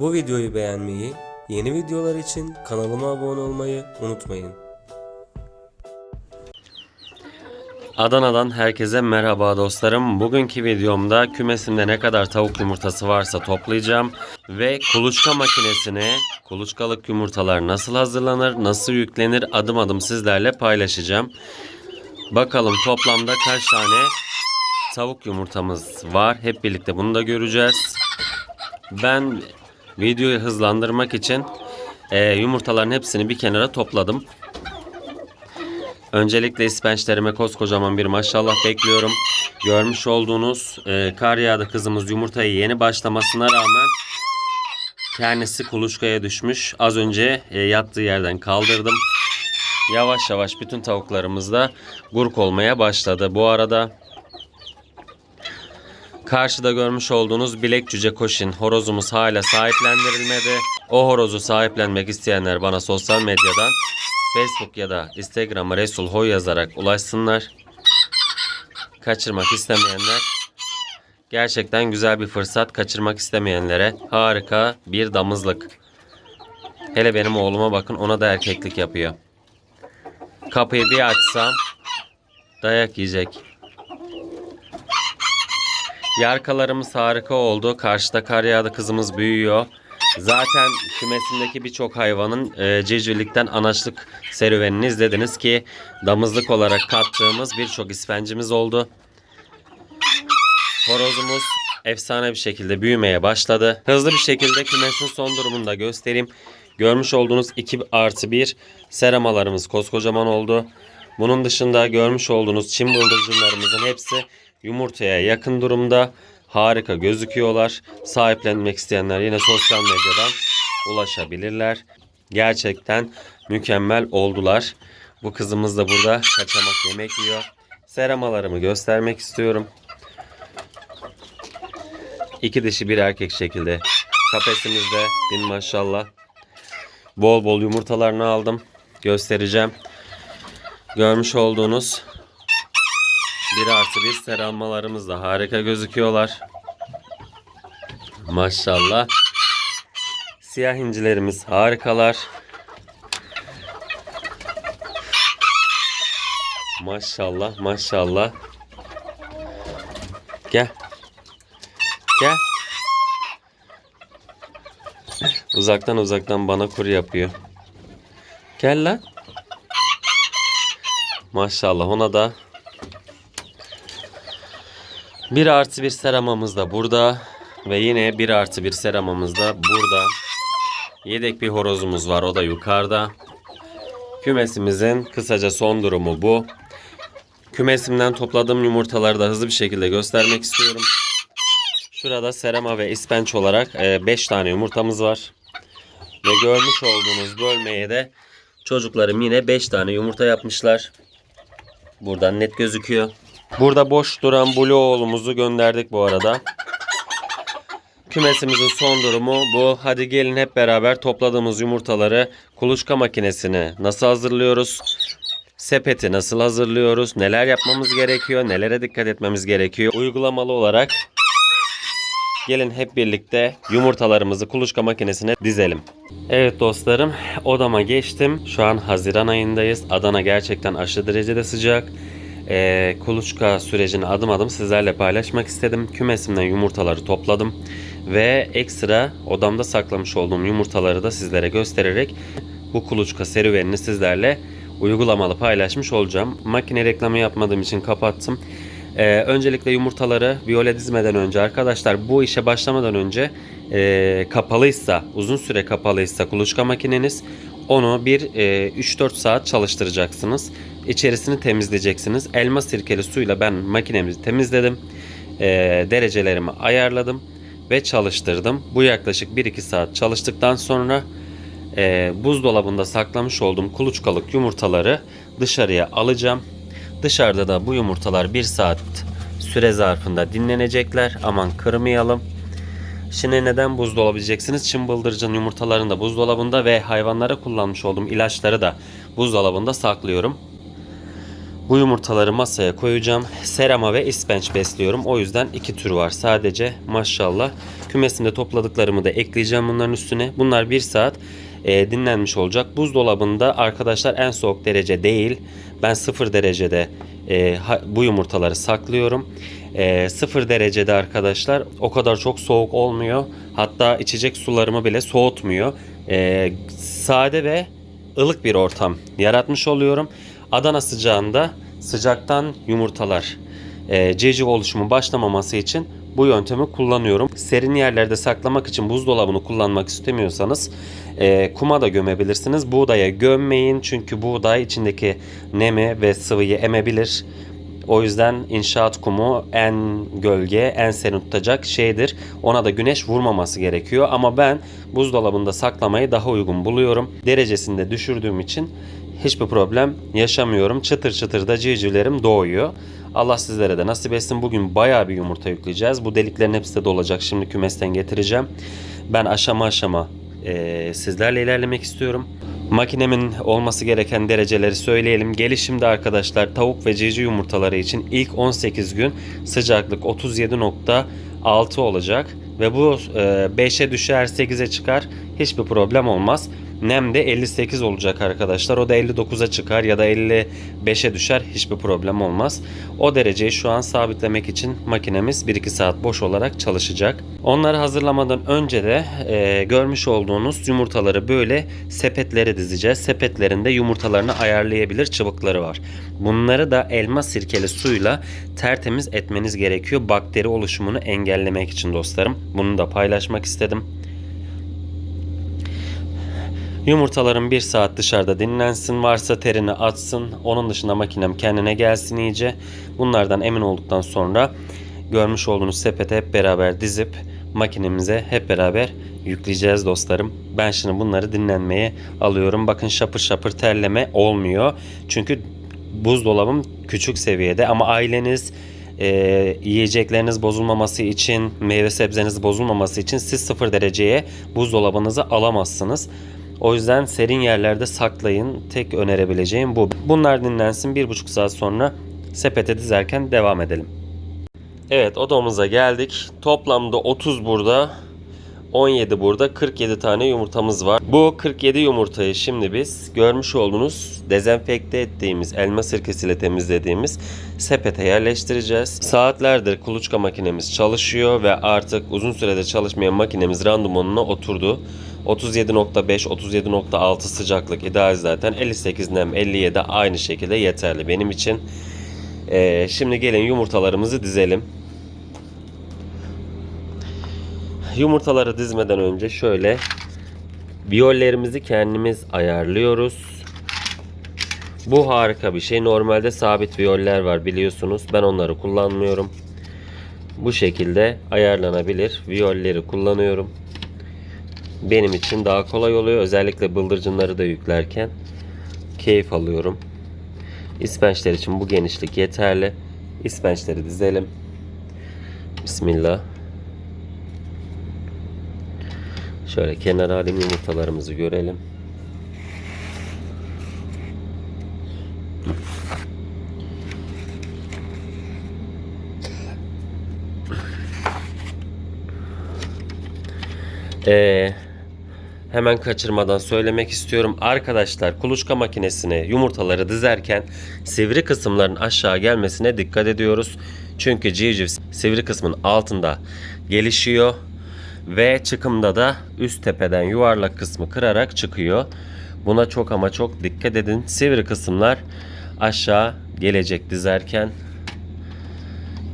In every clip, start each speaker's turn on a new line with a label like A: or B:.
A: Bu videoyu beğenmeyi, yeni videolar için kanalıma abone olmayı unutmayın. Adana'dan herkese merhaba dostlarım. Bugünkü videomda kümesimde ne kadar tavuk yumurtası varsa toplayacağım ve kuluçka makinesine kuluçkalık yumurtalar nasıl hazırlanır, nasıl yüklenir adım adım sizlerle paylaşacağım. Bakalım toplamda kaç tane tavuk yumurtamız var. Hep birlikte bunu da göreceğiz. Ben videoyu hızlandırmak için e, yumurtaların hepsini bir kenara topladım. Öncelikle ispençlerime koskocaman bir maşallah bekliyorum. Görmüş olduğunuz e, kar yağdı kızımız yumurtayı yeni başlamasına rağmen kendisi kuluçkaya düşmüş. Az önce e, yattığı yerden kaldırdım. Yavaş yavaş bütün tavuklarımız da gurk olmaya başladı. Bu arada Karşıda görmüş olduğunuz bilek cüce koşin horozumuz hala sahiplendirilmedi. O horozu sahiplenmek isteyenler bana sosyal medyadan Facebook ya da Instagram'a Resul Hoy yazarak ulaşsınlar. Kaçırmak istemeyenler gerçekten güzel bir fırsat. Kaçırmak istemeyenlere harika bir damızlık. Hele benim oğluma bakın ona da erkeklik yapıyor. Kapıyı bir açsam dayak yiyecek. Yarkalarımız harika oldu. Karşıda kar yağdı kızımız büyüyor. Zaten kümesindeki birçok hayvanın e, civcivlikten anaçlık serüvenini izlediniz ki damızlık olarak kattığımız birçok ispencimiz oldu. Horozumuz efsane bir şekilde büyümeye başladı. Hızlı bir şekilde kümesin son durumunu da göstereyim. Görmüş olduğunuz 2 artı 1 seramalarımız koskocaman oldu. Bunun dışında görmüş olduğunuz çim bıldırcınlarımızın hepsi yumurtaya yakın durumda. Harika gözüküyorlar. Sahiplenmek isteyenler yine sosyal medyadan ulaşabilirler. Gerçekten mükemmel oldular. Bu kızımız da burada kaçamak yemek yiyor. Seramalarımı göstermek istiyorum. İki dişi bir erkek şekilde. Kafesimizde bin maşallah. Bol bol yumurtalarını aldım. Göstereceğim. Görmüş olduğunuz bir artı bir serammalarımız da harika gözüküyorlar. Maşallah. Siyah incilerimiz harikalar. Maşallah maşallah. Gel. Gel. Uzaktan uzaktan bana kuru yapıyor. Gel lan. Maşallah ona da bir artı bir seramamız da burada. Ve yine bir artı bir seramamız da burada. Yedek bir horozumuz var. O da yukarıda. Kümesimizin kısaca son durumu bu. Kümesimden topladığım yumurtaları da hızlı bir şekilde göstermek istiyorum. Şurada serama ve ispenç olarak 5 tane yumurtamız var. Ve görmüş olduğunuz bölmeye de çocuklarım yine 5 tane yumurta yapmışlar. Buradan net gözüküyor. Burada boş duran Blue oğlumuzu gönderdik bu arada. Kümesimizin son durumu bu. Hadi gelin hep beraber topladığımız yumurtaları kuluçka makinesine nasıl hazırlıyoruz? Sepeti nasıl hazırlıyoruz? Neler yapmamız gerekiyor? Nelere dikkat etmemiz gerekiyor? Uygulamalı olarak gelin hep birlikte yumurtalarımızı kuluçka makinesine dizelim. Evet dostlarım odama geçtim. Şu an Haziran ayındayız. Adana gerçekten aşırı derecede sıcak e, kuluçka sürecini adım adım sizlerle paylaşmak istedim. Kümesimden yumurtaları topladım ve ekstra odamda saklamış olduğum yumurtaları da sizlere göstererek bu kuluçka serüvenini sizlerle uygulamalı paylaşmış olacağım. Makine reklamı yapmadığım için kapattım. Ee, öncelikle yumurtaları viyole dizmeden önce arkadaşlar bu işe başlamadan önce e, kapalıysa uzun süre kapalıysa kuluçka makineniz onu bir e, 3-4 saat çalıştıracaksınız. İçerisini temizleyeceksiniz. Elma sirkeli suyla ben makinemizi temizledim. E, derecelerimi ayarladım ve çalıştırdım. Bu yaklaşık 1-2 saat çalıştıktan sonra e, buzdolabında saklamış olduğum kuluçkalık yumurtaları dışarıya alacağım. Dışarıda da bu yumurtalar 1 saat süre zarfında dinlenecekler. Aman kırmayalım. Şimdi neden buzdolabı diyeceksiniz? Çin bıldırcın yumurtalarını da buzdolabında ve hayvanlara kullanmış olduğum ilaçları da buzdolabında saklıyorum. Bu yumurtaları masaya koyacağım. Serama ve ispenç besliyorum. O yüzden iki tür var sadece. Maşallah. Kümesinde topladıklarımı da ekleyeceğim bunların üstüne. Bunlar bir saat e, dinlenmiş olacak. Buzdolabında arkadaşlar en soğuk derece değil. Ben 0 derecede e, bu yumurtaları saklıyorum. E, 0 derecede arkadaşlar o kadar çok soğuk olmuyor. Hatta içecek sularımı bile soğutmuyor. E, sade ve ılık bir ortam yaratmış oluyorum. Adana sıcağında sıcaktan yumurtalar e, civciv oluşumu başlamaması için bu yöntemi kullanıyorum. Serin yerlerde saklamak için buzdolabını kullanmak istemiyorsanız e, kuma da gömebilirsiniz. Buğdaya gömmeyin çünkü buğday içindeki nemi ve sıvıyı emebilir. O yüzden inşaat kumu en gölge, en serin tutacak şeydir. Ona da güneş vurmaması gerekiyor. Ama ben buzdolabında saklamayı daha uygun buluyorum. Derecesini de düşürdüğüm için hiçbir problem yaşamıyorum. Çıtır çıtır da civcivlerim doğuyor. Allah sizlere de nasip etsin. Bugün bayağı bir yumurta yükleyeceğiz. Bu deliklerin hepsi de dolacak. Şimdi kümesten getireceğim. Ben aşama aşama eee, sizlerle ilerlemek istiyorum. Makinemin olması gereken dereceleri söyleyelim. Gelişimde arkadaşlar tavuk ve civciv yumurtaları için ilk 18 gün sıcaklık 37.6 olacak. Ve bu e, 5'e düşer 8'e çıkar hiçbir problem olmaz. Nem de 58 olacak arkadaşlar. O da 59'a çıkar ya da 55'e düşer hiçbir problem olmaz. O dereceyi şu an sabitlemek için makinemiz 1-2 saat boş olarak çalışacak. Onları hazırlamadan önce de e, görmüş olduğunuz yumurtaları böyle sepetlere dizeceğiz. Sepetlerinde yumurtalarını ayarlayabilir çıbıkları var. Bunları da elma sirkeli suyla tertemiz etmeniz gerekiyor. Bakteri oluşumunu engellemek için dostlarım. Bunu da paylaşmak istedim. Yumurtaların bir saat dışarıda dinlensin. Varsa terini atsın. Onun dışında makinem kendine gelsin iyice. Bunlardan emin olduktan sonra görmüş olduğunuz sepete hep beraber dizip makinemize hep beraber yükleyeceğiz dostlarım. Ben şimdi bunları dinlenmeye alıyorum. Bakın şapır şapır terleme olmuyor. Çünkü buzdolabım küçük seviyede ama aileniz e, yiyecekleriniz bozulmaması için, meyve sebzeniz bozulmaması için siz sıfır dereceye buzdolabınızı alamazsınız. O yüzden serin yerlerde saklayın. Tek önerebileceğim bu. Bunlar dinlensin. Bir buçuk saat sonra sepete dizerken devam edelim. Evet odamıza geldik. Toplamda 30 burada. 17 burada 47 tane yumurtamız var. Bu 47 yumurtayı şimdi biz görmüş olduğunuz dezenfekte ettiğimiz elma sirkesiyle temizlediğimiz sepete yerleştireceğiz. Saatlerdir kuluçka makinemiz çalışıyor ve artık uzun süredir çalışmayan makinemiz randımanına oturdu. 37.5 37.6 sıcaklık ideal zaten 58 nem 57 aynı şekilde yeterli benim için. Ee, şimdi gelin yumurtalarımızı dizelim. Yumurtaları dizmeden önce şöyle viyollerimizi kendimiz ayarlıyoruz. Bu harika bir şey. Normalde sabit viyoller var biliyorsunuz. Ben onları kullanmıyorum. Bu şekilde ayarlanabilir viyolleri kullanıyorum. Benim için daha kolay oluyor. Özellikle bıldırcınları da yüklerken keyif alıyorum. İspençler için bu genişlik yeterli. İspençleri dizelim. Bismillah. Şöyle kenara alayım yumurtalarımızı görelim. Ee, hemen kaçırmadan söylemek istiyorum. Arkadaşlar kuluçka makinesine yumurtaları dizerken sivri kısımların aşağı gelmesine dikkat ediyoruz. Çünkü civciv sivri kısmın altında gelişiyor ve çıkımda da üst tepeden yuvarlak kısmı kırarak çıkıyor. Buna çok ama çok dikkat edin. Sivri kısımlar aşağı gelecek dizerken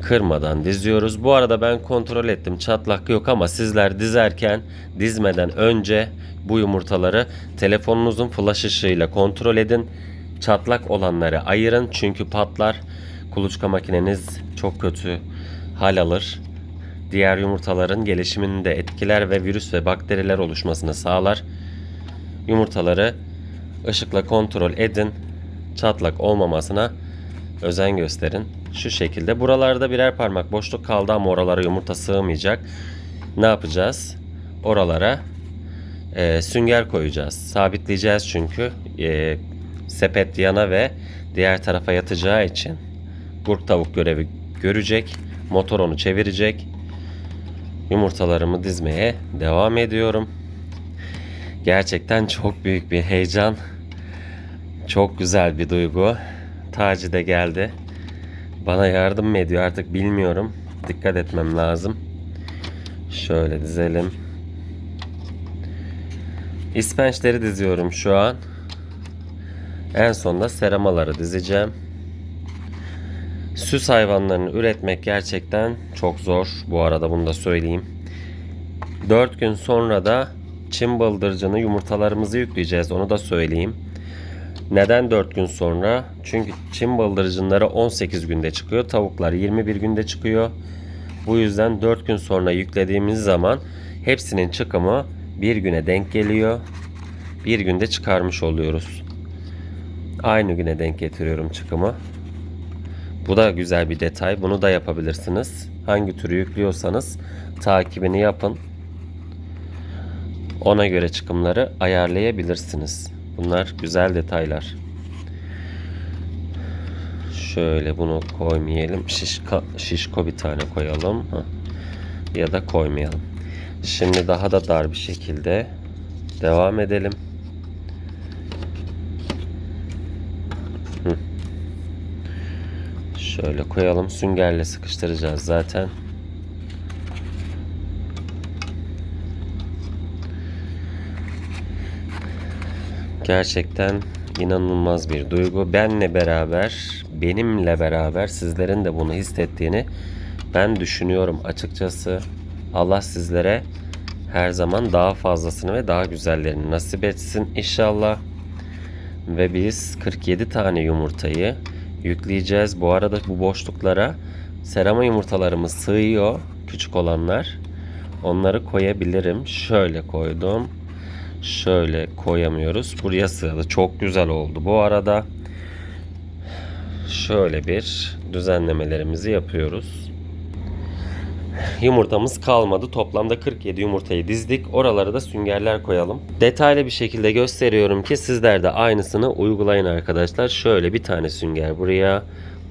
A: kırmadan diziyoruz. Bu arada ben kontrol ettim. Çatlak yok ama sizler dizerken dizmeden önce bu yumurtaları telefonunuzun flash ışığıyla kontrol edin. Çatlak olanları ayırın çünkü patlar. Kuluçka makineniz çok kötü hal alır. Diğer yumurtaların gelişimini de etkiler ve virüs ve bakteriler oluşmasını sağlar. Yumurtaları ışıkla kontrol edin. Çatlak olmamasına özen gösterin. Şu şekilde. Buralarda birer parmak boşluk kaldı ama oralara yumurta sığmayacak. Ne yapacağız? Oralara e, sünger koyacağız. Sabitleyeceğiz çünkü. E, Sepet yana ve diğer tarafa yatacağı için Gurk tavuk görevi görecek. Motor onu çevirecek. Yumurtalarımı dizmeye devam ediyorum. Gerçekten çok büyük bir heyecan. Çok güzel bir duygu. Taci de geldi. Bana yardım mı ediyor artık bilmiyorum. Dikkat etmem lazım. Şöyle dizelim. İspençleri diziyorum şu an. En sonda seramaları dizeceğim. Süs hayvanlarını üretmek gerçekten çok zor. Bu arada bunu da söyleyeyim. 4 gün sonra da çim bıldırcını yumurtalarımızı yükleyeceğiz. Onu da söyleyeyim. Neden 4 gün sonra? Çünkü çim bıldırcınları 18 günde çıkıyor. Tavuklar 21 günde çıkıyor. Bu yüzden 4 gün sonra yüklediğimiz zaman hepsinin çıkımı bir güne denk geliyor. Bir günde çıkarmış oluyoruz. Aynı güne denk getiriyorum çıkımı. Bu da güzel bir detay. Bunu da yapabilirsiniz. Hangi türü yüklüyorsanız takibini yapın. Ona göre çıkımları ayarlayabilirsiniz. Bunlar güzel detaylar. Şöyle bunu koymayalım. Şişko, şişko bir tane koyalım. Ya da koymayalım. Şimdi daha da dar bir şekilde devam edelim. Şöyle koyalım. Süngerle sıkıştıracağız zaten. Gerçekten inanılmaz bir duygu. Benle beraber, benimle beraber sizlerin de bunu hissettiğini ben düşünüyorum açıkçası. Allah sizlere her zaman daha fazlasını ve daha güzellerini nasip etsin inşallah. Ve biz 47 tane yumurtayı yükleyeceğiz. Bu arada bu boşluklara serama yumurtalarımız sığıyor. Küçük olanlar. Onları koyabilirim. Şöyle koydum. Şöyle koyamıyoruz. Buraya sığdı. Çok güzel oldu. Bu arada şöyle bir düzenlemelerimizi yapıyoruz. Yumurtamız kalmadı. Toplamda 47 yumurtayı dizdik. Oralara da süngerler koyalım. Detaylı bir şekilde gösteriyorum ki sizler de aynısını uygulayın arkadaşlar. Şöyle bir tane sünger buraya,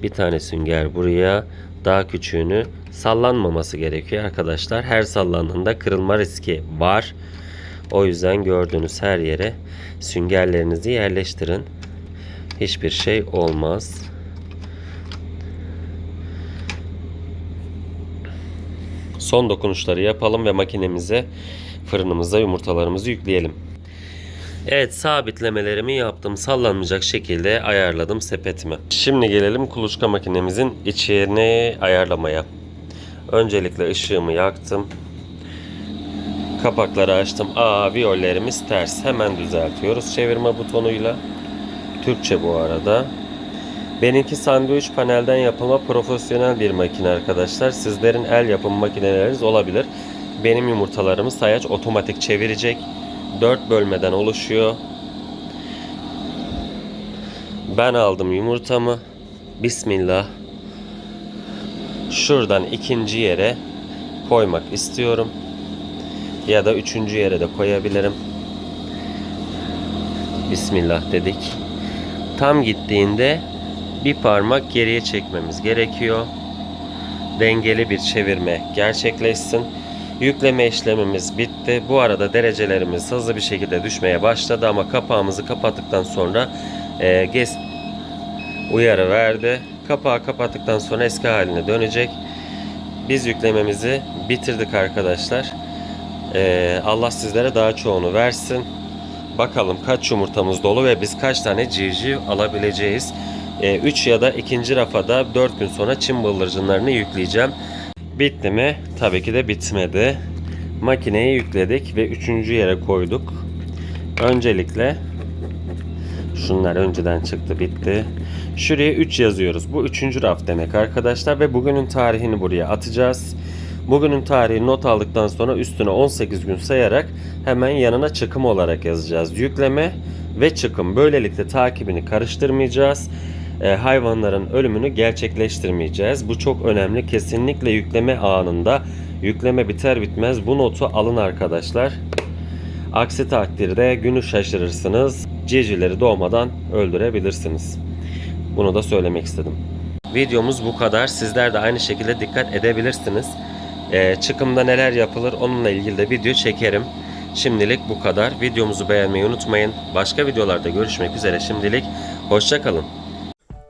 A: bir tane sünger buraya. Daha küçüğünü sallanmaması gerekiyor arkadaşlar. Her sallandığında kırılma riski var. O yüzden gördüğünüz her yere süngerlerinizi yerleştirin. Hiçbir şey olmaz. Son dokunuşları yapalım ve makinemize, fırınımıza yumurtalarımızı yükleyelim. Evet sabitlemelerimi yaptım. Sallanmayacak şekilde ayarladım sepetimi. Şimdi gelelim kuluçka makinemizin içini ayarlamaya. Öncelikle ışığımı yaktım. Kapakları açtım. Aa viyollerimiz ters. Hemen düzeltiyoruz çevirme butonuyla. Türkçe bu arada. Benimki sandviç panelden yapılma profesyonel bir makine arkadaşlar. Sizlerin el yapım makineleriniz olabilir. Benim yumurtalarımı sayaç otomatik çevirecek. 4 bölmeden oluşuyor. Ben aldım yumurtamı. Bismillah. Şuradan ikinci yere koymak istiyorum. Ya da üçüncü yere de koyabilirim. Bismillah dedik. Tam gittiğinde bir parmak geriye çekmemiz gerekiyor. Dengeli bir çevirme gerçekleşsin. Yükleme işlemimiz bitti. Bu arada derecelerimiz hızlı bir şekilde düşmeye başladı ama kapağımızı kapattıktan sonra e, GES uyarı verdi. Kapağı kapattıktan sonra eski haline dönecek. Biz yüklememizi bitirdik arkadaşlar. Ee, Allah sizlere daha çoğunu versin. Bakalım kaç yumurtamız dolu ve biz kaç tane civciv alabileceğiz. 3 ya da ikinci rafada 4 gün sonra çim bıldırcınlarını yükleyeceğim. Bitti mi? Tabii ki de bitmedi. Makineyi yükledik ve üçüncü yere koyduk. Öncelikle şunlar önceden çıktı bitti. Şuraya 3 yazıyoruz. Bu üçüncü raf demek arkadaşlar ve bugünün tarihini buraya atacağız. Bugünün tarihi not aldıktan sonra üstüne 18 gün sayarak hemen yanına çıkım olarak yazacağız. Yükleme ve çıkım. Böylelikle takibini karıştırmayacağız. E, hayvanların ölümünü gerçekleştirmeyeceğiz. Bu çok önemli. Kesinlikle yükleme anında yükleme biter bitmez bu notu alın arkadaşlar. Aksi takdirde günü şaşırırsınız. civcivleri doğmadan öldürebilirsiniz. Bunu da söylemek istedim. Videomuz bu kadar. Sizler de aynı şekilde dikkat edebilirsiniz. Ee, çıkımda neler yapılır onunla ilgili de video çekerim. Şimdilik bu kadar. Videomuzu beğenmeyi unutmayın. Başka videolarda görüşmek üzere. Şimdilik hoşçakalın.